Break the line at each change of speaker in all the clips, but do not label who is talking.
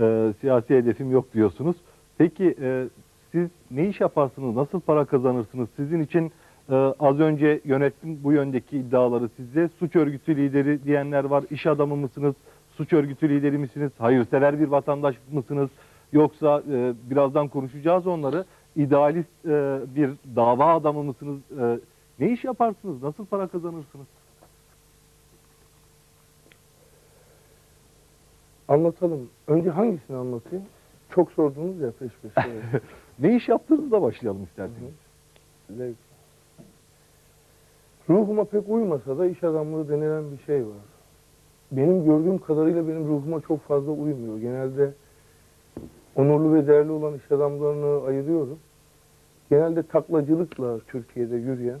e, siyasi hedefim yok diyorsunuz. Peki e, siz ne iş yaparsınız? Nasıl para kazanırsınız? Sizin için e, az önce yönettim bu yöndeki iddiaları size. Suç örgütü lideri diyenler var. İş adamı mısınız? Suç örgütü lideri misiniz? Hayırsever bir vatandaş mısınız? Yoksa e, birazdan konuşacağız onları. İdealist e, bir dava adamı mısınız? E, ne iş yaparsınız? Nasıl para kazanırsınız?
Anlatalım. Önce hangisini anlatayım? Çok sordunuz ya peş peşe.
Ne iş yaptığınızda başlayalım isterseniz.
Zevk. Ruhuma pek uymasa da iş adamlığı denilen bir şey var. Benim gördüğüm kadarıyla benim ruhuma çok fazla uymuyor. Genelde onurlu ve değerli olan iş adamlarını ayırıyorum. Genelde taklacılıkla Türkiye'de yürüyen,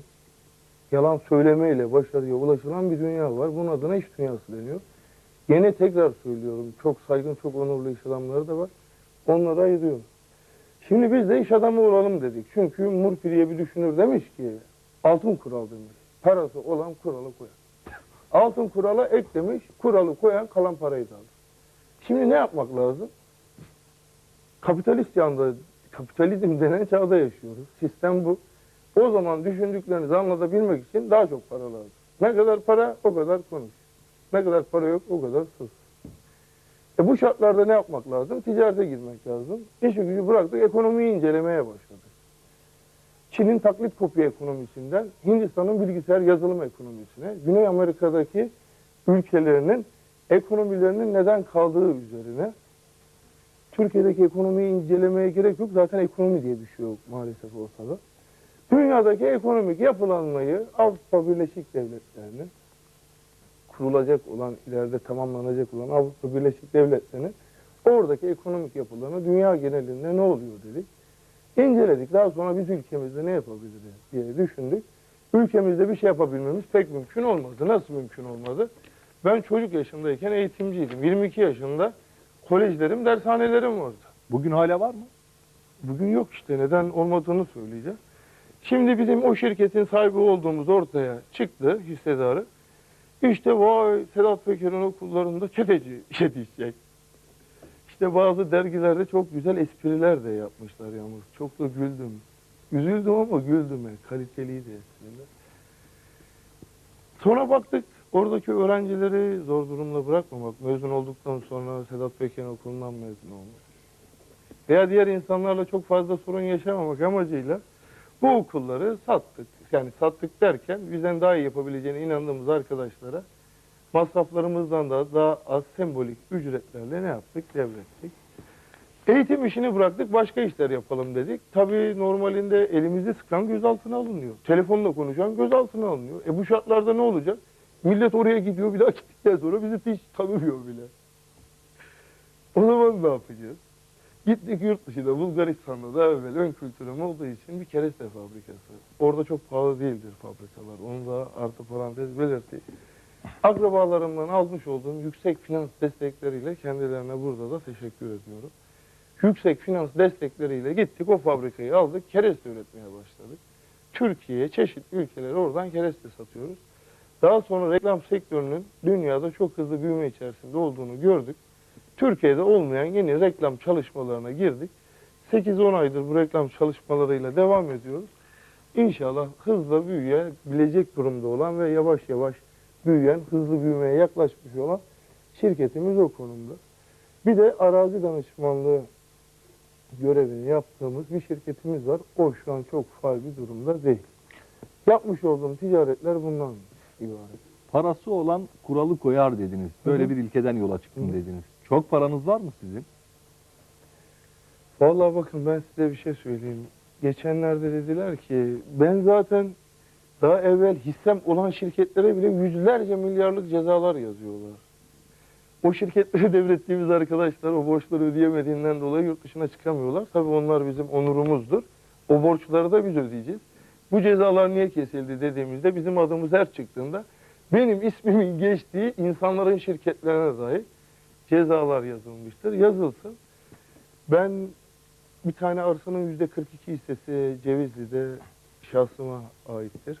yalan söylemeyle başarıya ulaşılan bir dünya var. Bunun adına iş dünyası deniyor. Yine tekrar söylüyorum. Çok saygın, çok onurlu iş adamları da var. Onları ayırıyorum. Şimdi biz de iş adamı olalım dedik. Çünkü Murphy diye bir düşünür demiş ki altın kural demiş. Parası olan kuralı koyar. Altın kurala ek demiş. Kuralı koyan kalan parayı da alır. Şimdi ne yapmak lazım? Kapitalist yanda, kapitalizm denen çağda yaşıyoruz. Sistem bu. O zaman düşündüklerinizi anlatabilmek için daha çok para lazım. Ne kadar para o kadar konuş. Ne kadar para yok o kadar sus. E bu şartlarda ne yapmak lazım? Ticarete girmek lazım. İşi gücü bıraktık, ekonomiyi incelemeye başladık. Çin'in taklit kopya ekonomisinden Hindistan'ın bilgisayar yazılım ekonomisine, Güney Amerika'daki ülkelerinin ekonomilerinin neden kaldığı üzerine Türkiye'deki ekonomiyi incelemeye gerek yok. Zaten ekonomi diye bir şey yok maalesef ortada. Dünyadaki ekonomik yapılanmayı Avrupa Birleşik Devletleri'nin kurulacak olan, ileride tamamlanacak olan Avrupa Birleşik Devletleri'nin oradaki ekonomik yapılarını dünya genelinde ne oluyor dedik. İnceledik. Daha sonra biz ülkemizde ne yapabiliriz diye düşündük. Ülkemizde bir şey yapabilmemiz pek mümkün olmadı. Nasıl mümkün olmadı? Ben çocuk yaşındayken eğitimciydim. 22 yaşında kolejlerim, dershanelerim vardı.
Bugün hala var mı?
Bugün yok işte. Neden olmadığını söyleyeceğim. Şimdi bizim o şirketin sahibi olduğumuz ortaya çıktı hissedarı. İşte vay Sedat Peker'in okullarında çeteci yetişecek. İşte bazı dergilerde çok güzel espriler de yapmışlar yalnız. Çok da güldüm. Üzüldüm ama güldüm. Yani. Kaliteliydi espriler. Sonra baktık oradaki öğrencileri zor durumda bırakmamak. Mezun olduktan sonra Sedat Peker'in okulundan mezun olmak. Veya diğer insanlarla çok fazla sorun yaşamamak amacıyla bu okulları sattık. Yani sattık derken bizden daha iyi yapabileceğine inandığımız arkadaşlara masraflarımızdan da daha az sembolik ücretlerle ne yaptık? Devrettik. Eğitim işini bıraktık, başka işler yapalım dedik. Tabii normalinde elimizi sıkan gözaltına alınıyor. Telefonla konuşan gözaltına alınıyor. E bu şartlarda ne olacak? Millet oraya gidiyor, bir daha gittikten sonra bizi hiç tanımıyor bile. O zaman ne yapacağız? Gittik yurt dışında Bulgaristan'da da evvel ön kültürüm olduğu için bir kereste fabrikası. Orada çok pahalı değildir fabrikalar. Onu da artı parantez belirteyim. Akrabalarımdan almış olduğum yüksek finans destekleriyle kendilerine burada da teşekkür ediyorum. Yüksek finans destekleriyle gittik o fabrikayı aldık, kereste üretmeye başladık. Türkiye'ye çeşitli ülkelere oradan kereste satıyoruz. Daha sonra reklam sektörünün dünyada çok hızlı büyüme içerisinde olduğunu gördük. Türkiye'de olmayan yeni reklam çalışmalarına girdik. 8-10 aydır bu reklam çalışmalarıyla devam ediyoruz. İnşallah hızla büyüyebilecek durumda olan ve yavaş yavaş büyüyen, hızlı büyümeye yaklaşmış olan şirketimiz o konumda. Bir de arazi danışmanlığı görevini yaptığımız bir şirketimiz var. O şu an çok faal bir durumda değil. Yapmış olduğum ticaretler bundan ibaret.
Parası olan kuralı koyar dediniz. Böyle
Hı hı.
bir ilkeden yola çıktım
Hı hı.
dediniz. Çok paranız var mı sizin?
Vallahi bakın ben size bir şey söyleyeyim. Geçenlerde dediler ki ben zaten daha evvel hissem olan şirketlere bile yüzlerce milyarlık cezalar yazıyorlar. O şirketlere devrettiğimiz arkadaşlar o borçları ödeyemediğinden dolayı yurt dışına çıkamıyorlar. Tabii onlar bizim onurumuzdur. O borçları da biz ödeyeceğiz. Bu cezalar niye kesildi dediğimizde bizim adımız her çıktığında benim ismimin geçtiği insanların şirketlerine dair cezalar yazılmıştır. Yazılsın. Ben bir tane arsanın yüzde 42 hissesi Cevizli'de şahsıma aittir.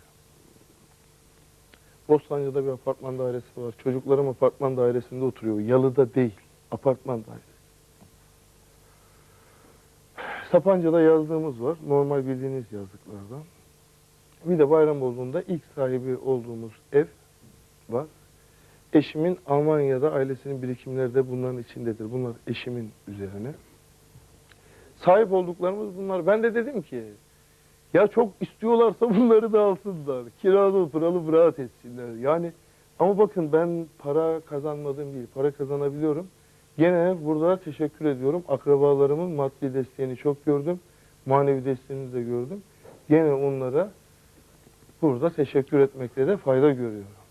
Bostancı'da bir apartman dairesi var. Çocuklarım apartman dairesinde oturuyor. Yalıda değil. Apartman dairesi. Sapanca'da yazdığımız var. Normal bildiğiniz yazlıklardan. Bir de Bayramoğlu'nda ilk sahibi olduğumuz ev var. Eşimin Almanya'da ailesinin birikimleri de bunların içindedir. Bunlar eşimin üzerine. Sahip olduklarımız bunlar. Ben de dedim ki ya çok istiyorlarsa bunları da alsınlar. Kiralı pıralı rahat etsinler. Yani ama bakın ben para kazanmadım değil. Para kazanabiliyorum. Gene burada teşekkür ediyorum. Akrabalarımın maddi desteğini çok gördüm. Manevi desteğini de gördüm. Gene onlara burada teşekkür etmekte de fayda görüyorum.